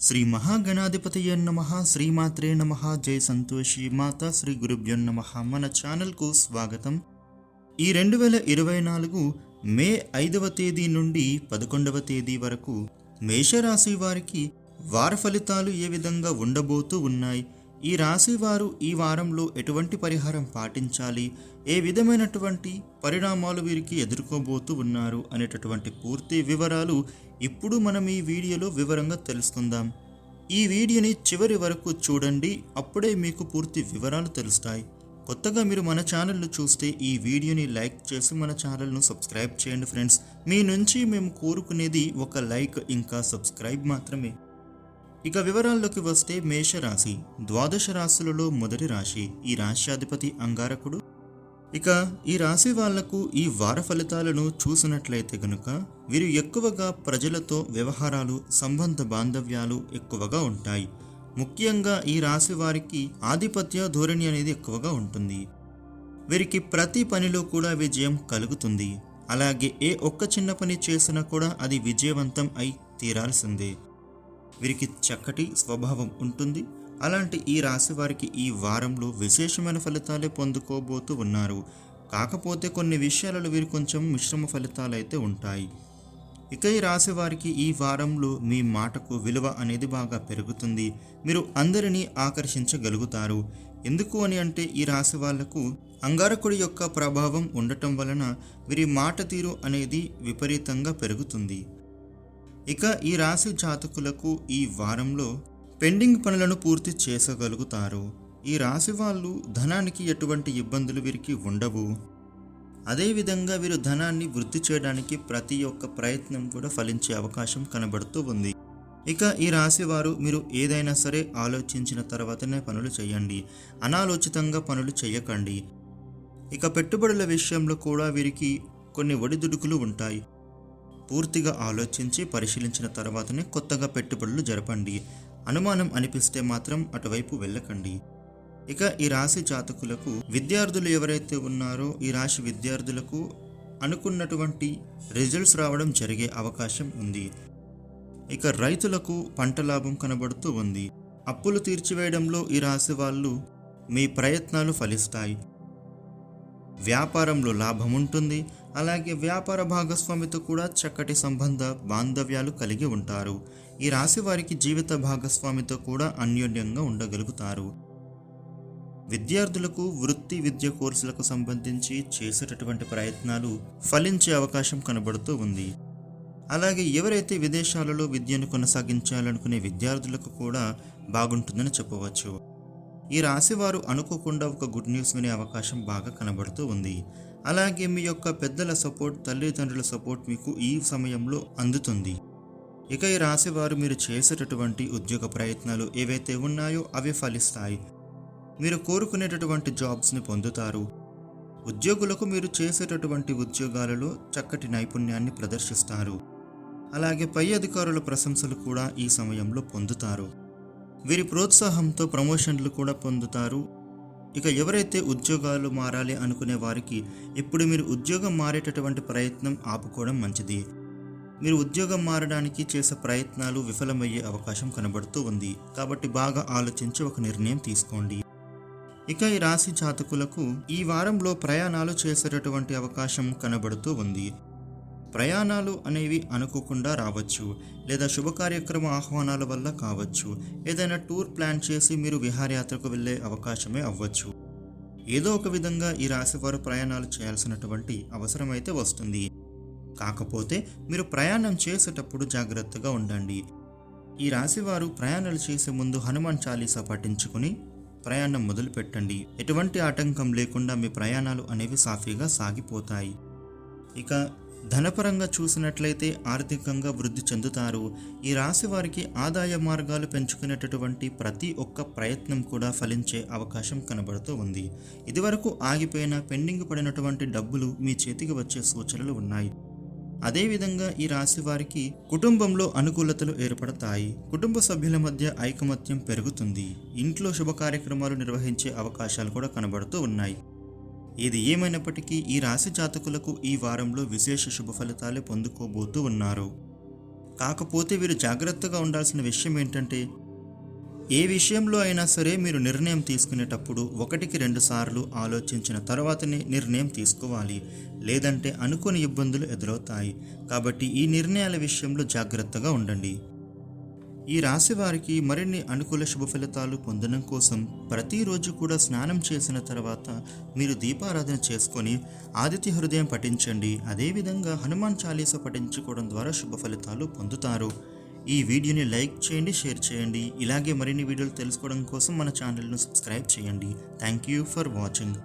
శ్రీ మహాగణాధిపతయ నమ శ్రీమాత్రే నమ జై సంతోషి మాత శ్రీ గురుభ్యో నమ. మన ఛానల్కు స్వాగతం. ఈ రెండు వేల ఇరవై నాలుగు మే ఐదవ తేదీ నుండి పదకొండవ తేదీ వరకు మేషరాశి వారికి వార ఫలితాలు ఏ విధంగా ఉండబోతూ ఉన్నాయి? ఈ రాశి వారు ఈ వారంలో ఎటువంటి పరిహారం పాటించాలి? ఏ విధమైనటువంటి పరిణామాలు వీరికి ఎదుర్కోబోతూ ఉన్నారు? అనేటటువంటి పూర్తి వివరాలు ఇప్పుడు మనం ఈ వీడియోలో వివరంగా తెలుసుకుందాం. ఈ వీడియోని చివరి వరకు చూడండి అప్పుడే మీకు పూర్తి వివరాలు తెలుస్తాయి. కొత్తగా మీరు మన ఛానల్ను చూస్తే ఈ వీడియోని లైక్ చేసి మన ఛానల్ను సబ్స్క్రైబ్ చేయండి ఫ్రెండ్స్. మీ నుంచి మేము కోరుకునేది ఒక లైక్ ఇంకా సబ్స్క్రైబ్ మాత్రమే. ఇక వివరాల్లోకి వస్తే మేషరాశి. ద్వాదశ రాశులలో మొదటి రాశి. ఈ రాశ్యాధిపతి అంగారకుడు. ఇక ఈ రాశి వాళ్ళకు ఈ వార ఫలితాలను చూసినట్లయితే గనుక వీరు ఎక్కువగా ప్రజలతో వ్యవహారాలు సంబంధ బాంధవ్యాలు ఎక్కువగా ఉంటాయి. ముఖ్యంగా ఈ రాశి వారికి ఆధిపత్య ధోరణి అనేది ఎక్కువగా ఉంటుంది. వీరికి ప్రతి పనిలో కూడా విజయం కలుగుతుంది. అలాగే ఏ ఒక్క చిన్న పని చేసినా కూడా అది విజయవంతం అయి తీరాల్సిందే. వీరికి చక్కటి స్వభావం ఉంటుంది. అలాంటి ఈ రాశి వారికి ఈ వారంలో విశేషమైన ఫలితాలే పొందుకోబోతూ ఉన్నారు. కాకపోతే కొన్ని విషయాలలో వీరు కొంచెం మిశ్రమ ఫలితాలు అయితే ఉంటాయి. ఇక ఈ రాశి వారికి ఈ వారంలో మీ మాటకు విలువ అనేది బాగా పెరుగుతుంది. మీరు అందరినీ ఆకర్షించగలుగుతారు. ఎందుకు అని అంటే ఈ రాశి వాళ్ళకు అంగారకుడి యొక్క ప్రభావం ఉండటం వలన వీరి మాట తీరు అనేది విపరీతంగా పెరుగుతుంది. ఇక ఈ రాశి జాతకులకు ఈ వారంలో పెండింగ్ పనులను పూర్తి చేసగలుగుతారు. ఈ రాశి వాళ్ళు ధనానికి ఎటువంటి ఇబ్బందులు వీరికి ఉండవు. అదేవిధంగా వీరు ధనాన్ని వృద్ధి చేయడానికి ప్రతి ఒక్క ప్రయత్నం కూడా ఫలించే అవకాశం కనబడుతూ ఉంది. ఇక ఈ రాశి వారు మీరు ఏదైనా సరే ఆలోచించిన తర్వాతనే పనులు చేయండి. అనాలోచితంగా పనులు చేయకండి. ఇక పెట్టుబడుల విషయంలో కూడా వీరికి కొన్ని ఒడిదుడుకులు ఉంటాయి. పూర్తిగా ఆలోచించి పరిశీలించిన తర్వాతనే కొత్తగా పెట్టుబడులు జరపండి. అనుమానం అనిపిస్తే మాత్రం అటువైపు వెళ్ళకండి. ఇక ఈ రాశి జాతకులకు విద్యార్థులు ఎవరైతే ఉన్నారో ఈ రాశి విద్యార్థులకు అనుకున్నటువంటి రిజల్ట్స్ రావడం జరిగే అవకాశం ఉంది. ఇక రైతులకు పంట లాభం కనబడుతూ ఉంది. అప్పులు తీర్చివేయడంలో ఈ రాశి వాళ్ళు మీ ప్రయత్నాలు ఫలిస్తాయి. వ్యాపారంలో లాభం ఉంటుంది. అలాగే వ్యాపార భాగస్వామితో కూడా చక్కటి సంబంధ బాంధవ్యాలు కలిగి ఉంటారు. ఈ రాశి వారికి జీవిత భాగస్వామితో కూడా అన్యోన్యంగా ఉండగలుగుతారు. విద్యార్థులకు వృత్తి విద్య కోర్సులకు సంబంధించి చేసేటటువంటి ప్రయత్నాలు ఫలించే అవకాశం కనబడుతూ ఉంది. అలాగే ఎవరైతే విదేశాలలో విద్యను కొనసాగించాలనుకునే విద్యార్థులకు కూడా బాగుంటుందని చెప్పవచ్చు. ఈ రాశి వారు అనుకోకుండా ఒక గుడ్ న్యూస్ వినే అవకాశం బాగా కనబడుతూ ఉంది. అలాగే మీ యొక్క పెద్దల సపోర్ట్ తల్లిదండ్రుల సపోర్ట్ మీకు ఈ సమయంలో అందుతుంది. ఇక ఈ రాశి వారు మీరు చేసేటటువంటి ఉద్యోగ ప్రయత్నాలు ఏవైతే ఉన్నాయో అవి ఫలిస్తాయి. మీరు కోరుకునేటటువంటి జాబ్స్ని పొందుతారు. ఉద్యోగులకు మీరు చేసేటటువంటి ఉద్యోగాలలో చక్కటి నైపుణ్యాన్ని ప్రదర్శిస్తారు. అలాగే పై అధికారుల ప్రశంసలు కూడా ఈ సమయంలో పొందుతారు. వీరి ప్రోత్సాహంతో ప్రమోషన్లు కూడా పొందుతారు. ఇక ఎవరైతే ఉద్యోగాలు మారాలి అనుకునే వారికి ఇప్పుడు మీరు ఉద్యోగం మారేటటువంటి ప్రయత్నం ఆపుకోవడం మంచిది. మీరు ఉద్యోగం మారడానికి చేసే ప్రయత్నాలు విఫలమయ్యే అవకాశం కనబడుతూ ఉంది. కాబట్టి బాగా ఆలోచించి ఒక నిర్ణయం తీసుకోండి. ఇక ఈ రాశి జాతకులకు ఈ వారంలో ప్రయాణాలు చేసేటటువంటి అవకాశం కనబడుతూ ఉంది. ప్రయాణాలు అనేవి అనుకోకుండా రావచ్చు లేదా శుభ కార్యక్రమ ఆహ్వానాల వల్ల కావచ్చు. ఏదైనా టూర్ ప్లాన్ చేసి మీరు విహారయాత్రకు వెళ్ళే అవకాశమే అవ్వచ్చు. ఏదో ఒక విధంగా ఈ రాశివారు ప్రయాణాలు చేయాల్సినటువంటి అవసరం అయితే వస్తుంది. కాకపోతే మీరు ప్రయాణం చేసేటప్పుడు జాగ్రత్తగా ఉండండి. ఈ రాశివారు ప్రయాణాలు చేసే ముందు హనుమాన్ చాలీసా పఠించుకుని ప్రయాణం మొదలుపెట్టండి. ఎటువంటి ఆటంకం లేకుండా మీ ప్రయాణాలు అనేవి సాఫీగా సాగిపోతాయి. ఇక ధనపరంగా చూసినట్లయితే ఆర్థికంగా వృద్ధి చెందుతారు. ఈ రాశి వారికి ఆదాయ మార్గాలు పెంచుకునేటటువంటి ప్రతి ఒక్క ప్రయత్నం కూడా ఫలించే అవకాశం కనబడుతూ ఉంది. ఇదివరకు ఆగిపోయిన పెండింగ్ పడినటువంటి డబ్బులు మీ చేతికి వచ్చే సూచనలు ఉన్నాయి. అదేవిధంగా ఈ రాశి వారికి కుటుంబంలో అనుకూలతలు ఏర్పడతాయి. కుటుంబ సభ్యుల మధ్య ఐకమత్యం పెరుగుతుంది. ఇంట్లో శుభ కార్యక్రమాలు నిర్వహించే అవకాశాలు కూడా కనబడుతూ ఉన్నాయి. ఏది ఏమైనప్పటికీ ఈ రాశి జాతకులకు ఈ వారంలో విశేష శుభ ఫలితాలే పొందుకోబోతూ ఉన్నారు. కాకపోతే వీరు జాగ్రత్తగా ఉండాల్సిన విషయం ఏంటంటే ఏ విషయంలో అయినా సరే మీరు నిర్ణయం తీసుకునేటప్పుడు ఒకటికి రెండు సార్లు ఆలోచించిన తర్వాతనే నిర్ణయం తీసుకోవాలి. లేదంటే అనుకోని ఇబ్బందులు ఎదురవుతాయి. కాబట్టి ఈ నిర్ణయాల విషయంలో జాగ్రత్తగా ఉండండి. ఈ రాశి వారికి మరిన్ని అనుకూల శుభ ఫలితాలు పొందడం కోసం ప్రతిరోజు కూడా స్నానం చేసిన తర్వాత మీరు దీపారాధన చేసుకొని ఆదిత్య హృదయం పఠించండి. అదేవిధంగా హనుమాన్ చాలీస పఠించుకోవడం ద్వారా శుభ ఫలితాలు పొందుతారు. ఈ వీడియోని లైక్ చేయండి షేర్ చేయండి. ఇలాగే మరిన్ని వీడియోలు తెలుసుకోవడం కోసం మన ఛానల్ను సబ్స్క్రైబ్ చేయండి. Thank you for watching.